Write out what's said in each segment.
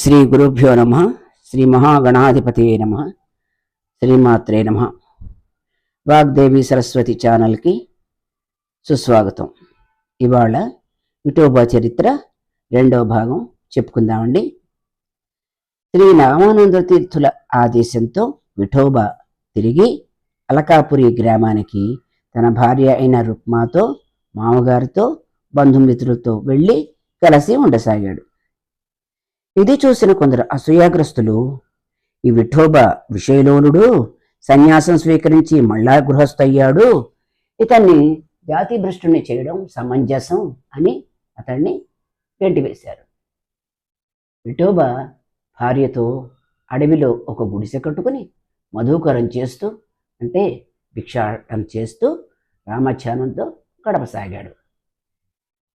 శ్రీ గురుభ్యో నమ శ్రీ మహాగణాధిపతి నమ శ్రీమాత్రే నమ. వాగ్దేవి సరస్వతి ఛానల్కి సుస్వాగతం. ఇవాళ విఠోబా చరిత్ర రెండవ భాగం చెప్పుకుందామండి. శ్రీ రామానంద తీర్థుల ఆదేశంతో విఠోబా తిరిగి అలకాపురి గ్రామానికి తన భార్య అయిన రుక్మాతో మామగారితో బంధుమిత్రులతో వెళ్ళి కలిసి ఉండసాగాడు. ఇది చూసిన కొందరు అసూయాగ్రస్తులు ఈ విఠోబ విషయలోనుడు సన్యాసం స్వీకరించి మళ్ళా గృహస్థయ్యాడు. ఇతన్ని జాతి భ్రష్టుని చేయడం సమంజసం అని అతన్ని వెంటివేశారు విఠోబ భార్యతో అడవిలో ఒక గుడిసె కట్టుకుని మధుకరం చేస్తూ అంటే భిక్షాటం చేస్తూ రామధ్యానంతో గడపసాగాడు.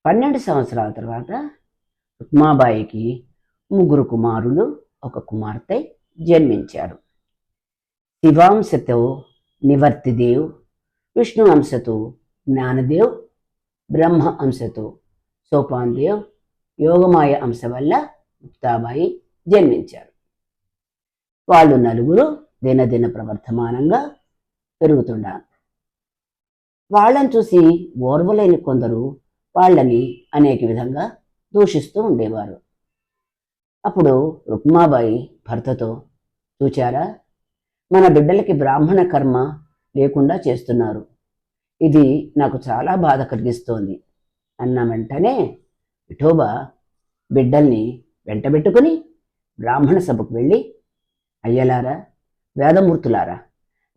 పన్నెండు సంవత్సరాల తర్వాత రుక్మాబాయికి ముగ్గురు కుమారులు ఒక కుమార్తె జన్మించారు. శివాంశతో నివర్తిదేవ్ విష్ణు అంశతో జ్ఞానదేవ్ బ్రహ్మ అంశతో సోపాన్దేవ్ యోగమాయ అంశ వల్ల ముక్తాబాయి జన్మించారు. వాళ్ళు నలుగురు దినదిన ప్రవర్ధమానంగా పెరుగుతున్నారు వాళ్ళని చూసి ఓర్వలేని కొందరు వాళ్ళని అనేక విధంగా దూషిస్తూ ఉండేవారు. అప్పుడు రుక్మాబాయి భర్తతో చూచారా? మన బిడ్డలకి బ్రాహ్మణ కర్మ లేకుండా చేస్తున్నారు. ఇది నాకు చాలా బాధ కలిగిస్తోంది అన్న వెంటనే విఠోబా బిడ్డల్ని వెంటబెట్టుకుని బ్రాహ్మణ సభకు వెళ్ళి అయ్యలారా వేదమూర్తులారా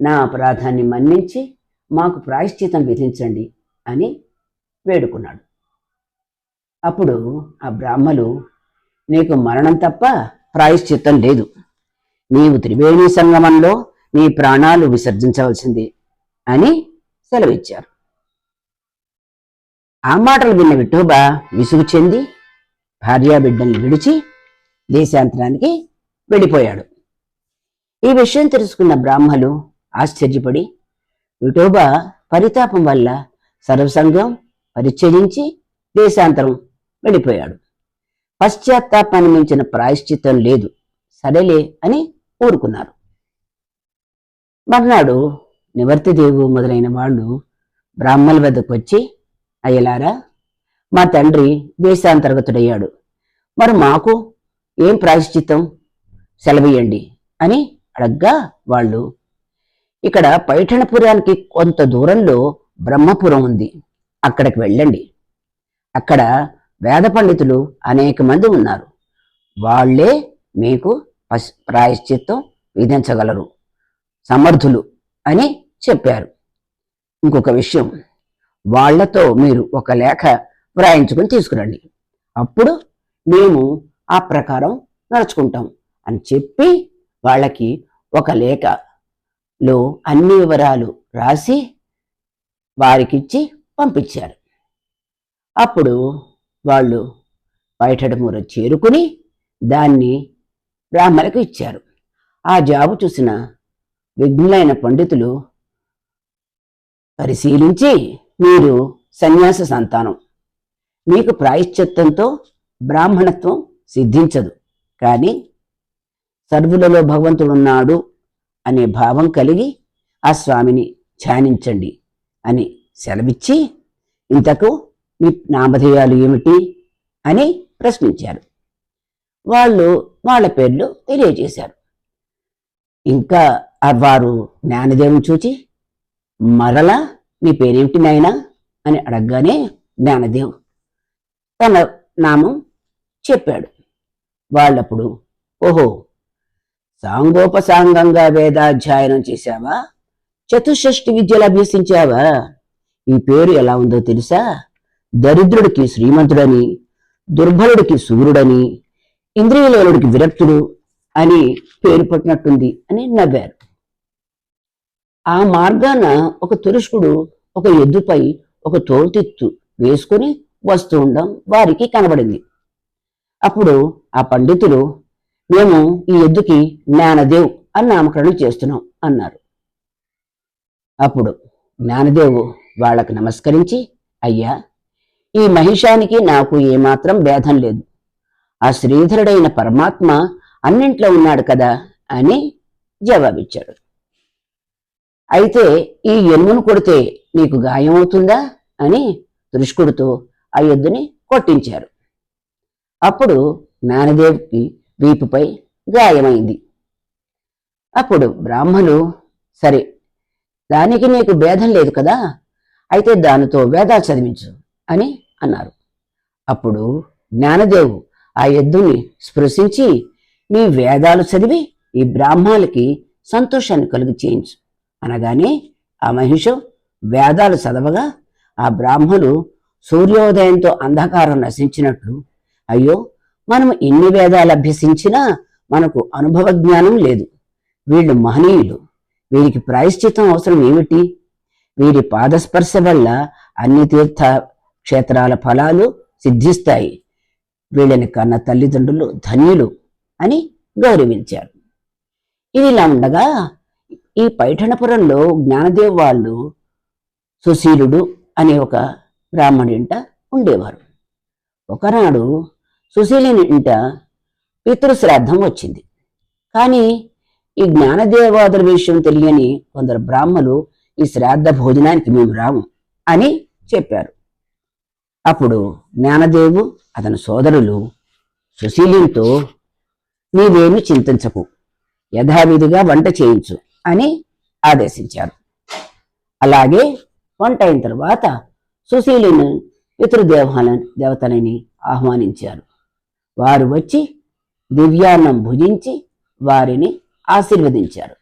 నా అపరాధాన్ని మన్నించి మాకు ప్రాయశ్చితం విధించండి అని వేడుకున్నాడు. అప్పుడు ఆ బ్రాహ్మలు నీకు మరణం తప్ప ప్రాయశ్చిత్తం లేదు. నీవు త్రివేణి సంగమంలో నీ ప్రాణాలు విసర్జించవలసింది అని సెలవిచ్చారు. ఆ మాటలు విన్న విఠోబా విసుగు చెంది భార్యాబిడ్డల్ని విడిచి దేశాంతరానికి వెళ్ళిపోయాడు. ఈ విషయం తెలుసుకున్న బ్రాహ్మలు ఆశ్చర్యపడి విఠోబా పరితాపం వల్ల సర్వసంగం పరిచ్ఛేదించి దేశాంతరం వెళ్ళిపోయాడు. పశ్చాత్తాపాన్ని మించిన ప్రాయశ్చిత్తం లేదు. సరేలే అని ఊరుకున్నారు. మర్నాడు నివర్తిదేవు మొదలైన వాళ్ళు బ్రాహ్మణుల వద్దకు వచ్చి అయ్యలారా మా తండ్రి దేశాంతర్గతుడయ్యాడు. మరి మాకు ఏం ప్రాయశ్చిత్తం? సెలవేయండి అని అడగ్గా వాళ్ళు ఇక్కడ పైఠణపురానికి కొంత దూరంలో బ్రహ్మపురం ఉంది. అక్కడికి వెళ్ళండి. అక్కడ వేద పండితులు అనేక మంది ఉన్నారు. వాళ్ళే మీకు పశ్- ప్రాయశ్చిత్తం విధించగలరు. సమర్థులు అని చెప్పారు. ఇంకొక విషయం. వాళ్ళతో మీరు ఒక లేఖ వ్రాయించుకుని తీసుకురండి. అప్పుడు మేము ఆ ప్రకారం నడుచుకుంటాం అని చెప్పి వాళ్ళకి ఒక లేఖలో అన్ని వివరాలు రాసి వారికిచ్చి పంపించారు. అప్పుడు వాళ్ళు పైఠడమూర చేరుకుని దాన్ని బ్రాహ్మణకు ఇచ్చారు. ఆ జాబు చూసిన విఘ్నులైన పండితులు పరిశీలించి మీరు సన్యాస సంతానం మీకు ప్రాయశ్చిత్తంతో బ్రాహ్మణత్వం సిద్ధించదు కానీ సర్వులలో భగవంతుడున్నాడు అనే భావం కలిగి ఆ స్వామిని ధ్యానించండి అని సెలవిచ్చి ఇంతకు మీ నామధేయాలు ఏమిటి అని ప్రశ్నించారు. వాళ్ళు వాళ్ళ పేర్లు తెలియజేశారు. ఇంకా ఆ వారు జ్ఞానదేవుని చూచి మరలా నీ పేరేమిటి నాయనా? అని అడగగానే జ్ఞానదేవ్ తన నామం చెప్పాడు. వాళ్ళప్పుడు ఓహో సాంగోపసాంగంగా వేదాధ్యయనం చేశావా? చతుషష్టి విద్యలు అభ్యసించావా? ఈ పేరు ఎలా ఉందో తెలుసా? దరిద్రుడికి శ్రీమంతుడని దుర్బలుడికి సూర్యుడని ఇంద్రియలోనుడికి విరక్తుడు అని పేరు పట్టినట్టుంది అని నవ్వారు. ఆ మార్గాన ఒక తురుష్కుడు ఒక ఎద్దుపై ఒక తోలుతిత్తు వేసుకుని వస్తూ ఉండడం వారికి కనబడింది. అప్పుడు ఆ పండితులు మేము ఈ ఎద్దుకి జ్ఞానదేవ్ అని నామకరణం చేస్తున్నాం అన్నారు. అప్పుడు జ్ఞానదేవు వాళ్ళకు నమస్కరించి అయ్యా ఈ మహిషానికి నాకు ఏమాత్రం భేదం లేదు. ఆ శ్రీధరుడైన పరమాత్మ అన్నింట్లో ఉన్నాడు కదా అని జవాబిచ్చాడు. అయితే ఈ ఎమ్మును కొడితే నీకు గాయం అవుతుందా అని దుష్కుడితో ఆ ఎద్దుని కొట్టించారు. అప్పుడు జ్ఞానదేవికి వీపుపై గాయమైంది. అప్పుడు బ్రాహ్మలు సరే దానికి నీకు భేదం లేదు కదా అయితే దానితో వేదాలు చదివించు అని అన్నారు. అప్పుడు జ్ఞానదేవు ఆ ఎద్దుని స్పృశించి మీ వేదాలు చదివి ఈ బ్రాహ్మణులకి సంతోషాన్ని కలుగు చేయించు. అనగానే ఆ మహిషం వేదాలు చదవగా ఆ బ్రాహ్మలు సూర్యోదయంతో అంధకారం నశించినట్లు అయ్యో మనం ఎన్ని వేదాలు అభ్యసించినా మనకు అనుభవ జ్ఞానం లేదు. వీళ్ళు మహనీయులు. వీరికి ప్రాయశ్చితం అవసరం ఏమిటి? వీరి పాదస్పర్శ వల్ల అన్ని తీర్థ క్షేత్రాల ఫలాలు సిద్ధిస్తాయి. వీళ్ళని కన్న తల్లిదండ్రులు ధన్యులు అని గౌరవించారు. ఇదిలా ఉండగా ఈ పైఠణపురంలో జ్ఞానదేవ్ వాళ్ళు సుశీలుడు అనే ఒక బ్రాహ్మణింట ఉండేవారు. ఒకనాడు సుశీలిని ఇంట పితృశ్రాద్ధం వచ్చింది. కానీ ఈ జ్ఞానదేవాదుల విషయం తెలియని కొందరు బ్రాహ్మలు ఈ శ్రాద్ధ భోజనానికి మేము రాము అని చెప్పారు. అప్పుడు జ్ఞానదేవు అతని సోదరులు సుశీలితో నీవేమి చింతించకు యథావిధిగా వంట చేయించు అని ఆదేశించారు. అలాగే వంట అయిన తర్వాత సుశీలిని పితృదేవాల దేవతలని ఆహ్వానించారు. వారు వచ్చి దివ్యాన్నం భుజించి వారిని ఆశీర్వదించారు.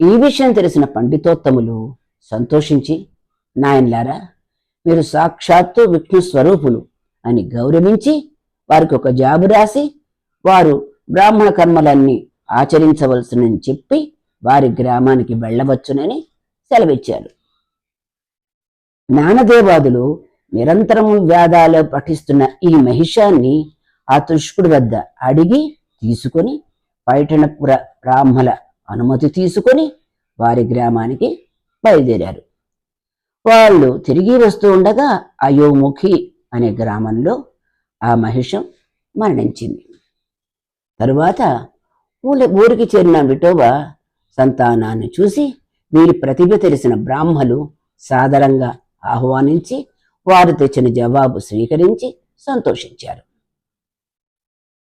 ఈ విషయం తెలిసిన పండితోత్తములు సంతోషించి నాయన్లారా మీరు సాక్షాత్తు విష్ణు స్వరూపులు అని గౌరవించి వారికి ఒక జాబు రాసి వారు బ్రాహ్మణ కర్మలన్నీ ఆచరించవలసినని చెప్పి వారి గ్రామానికి వెళ్ళవచ్చునని సెలవిచ్చారు. జ్ఞానదేవాదులు నిరంతరము వేదాలు పఠిస్తున్న ఈ మహిషాన్ని ఆ తుష్కుడి వద్ద అడిగి తీసుకొని పైఠణపుర బ్రాహ్మల అనుమతి తీసుకొని వారి గ్రామానికి బయలుదేరారు. వాళ్ళు తిరిగి వస్తూ ఉండగా అయోముఖి అనే గ్రామంలో ఆ మహిషం మరణించింది. తరువాత ఊళ్ళ ఊరికి చేరిన విఠోబా సంతానాన్ని చూసి వీరి ప్రతిభ తెలిసిన బ్రాహ్మలు సాదరంగా ఆహ్వానించి వారు తెచ్చిన జవాబు స్వీకరించి సంతోషించారు.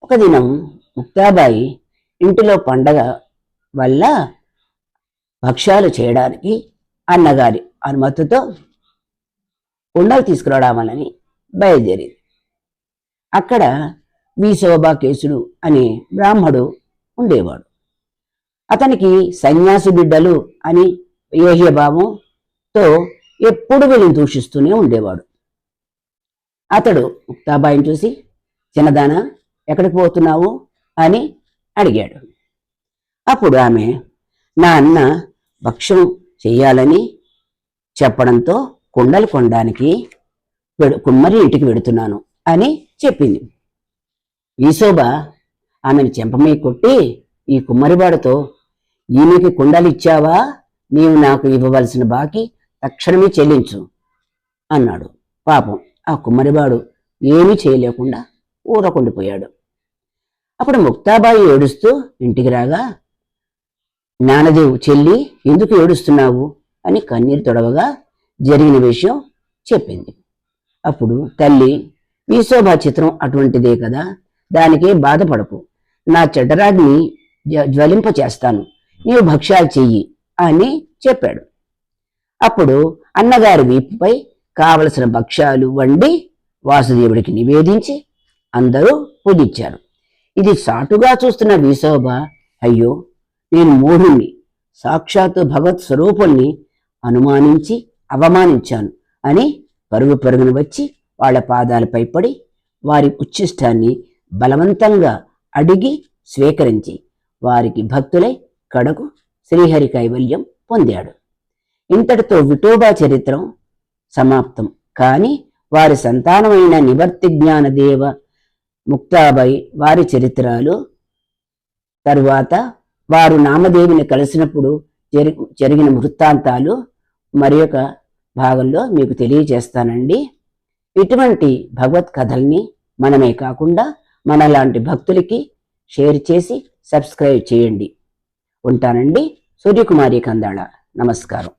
ఒక దినం ముక్తాబాయి ఇంటిలో పండగ వల్ల భక్ష్యాలు చేయడానికి అన్నగారి అనుమతితో కుండలు తీసుకురావడామని బయలుదేరింది. అక్కడ వి శోభాకేశుడు అనే బ్రాహ్మడు ఉండేవాడు. అతనికి సన్యాసి బిడ్డలు అని ఏహ్యభావంతో ఎప్పుడు వీళ్ళని దూషిస్తూనే ఉండేవాడు. అతడు ముక్తాబాయిని చూసి చిన్నదాన ఎక్కడికి పోతున్నావు? అని అడిగాడు. అప్పుడు ఆమె నా అన్న భక్ష్యం చెయ్యాలని చెప్పడంతో కుండలు కొనడానికి కుమ్మరి ఇంటికి వెడుతున్నాను అని చెప్పింది. ఈశోభ ఆమెను చెంపమీ కొట్టి ఈ కుమ్మరివాడితో ఈమెకి కుండలు ఇచ్చావా? నీవు నాకు ఇవ్వవలసిన బాకీ తక్షణమే చెల్లించు అన్నాడు. పాపం ఆ కుమ్మరివాడు ఏమీ చేయలేకుండా ఊరకుండిపోయాడు. అప్పుడు ముక్తాబాయి ఏడుస్తూ ఇంటికి రాగా జ్ఞానదేవు చెల్లి ఎందుకు ఏడుస్తున్నావు? అని కన్నీరు తొడవగా జరిగిన విషయం చెప్పింది. అప్పుడు తల్లి వీశోభా చిత్రం అటువంటిదే కదా దానికే బాధపడకు. నా చెడ్డరాగ్ని జ్వ- జ్వలింప చేస్తాను నీవు భక్ష్యాలు చెయ్యి అని చెప్పాడు. అప్పుడు అన్నగారి వీపుపై కావలసిన భక్ష్యాలు వండి వాసుదేవుడికి నివేదించి అందరూ పూజించారు. ఇది సాటుగా చూస్తున్న వీశోభ అయ్యో నేను మూఢుణ్ణి. సాక్షాత్తు భగవత్ స్వరూపుణ్ణి అనుమానించి అవమానించాను అని పరుగు పరుగును వచ్చి వాళ్ళ పాదాలపై పడి వారి ఉచ్ఛిష్టాన్ని బలవంతంగా అడిగి స్వీకరించి వారికి భక్తులై కడకు శ్రీహరి కైవల్యం పొందాడు. ఇంతటితో విఠోబా చరిత్రం సమాప్తం. కానీ వారి సంతానమైన నివర్తి జ్ఞానదేవ ముక్తాబాయి వారి చరిత్రలు తరువాత వారు నామదేవిని కలిసినప్పుడు జరుగు జరిగిన వృత్తాంతాలు మరి భాగంలో మీకు తెలియజేస్తానండి. ఇటువంటి భగవత్ కథల్ని మనమే కాకుండా మనలాంటి భక్తులకి షేర్ చేసి సబ్స్క్రైబ్ చేయండి. ఉంటానండి. సూర్యకుమారి కందాళ. నమస్కారం.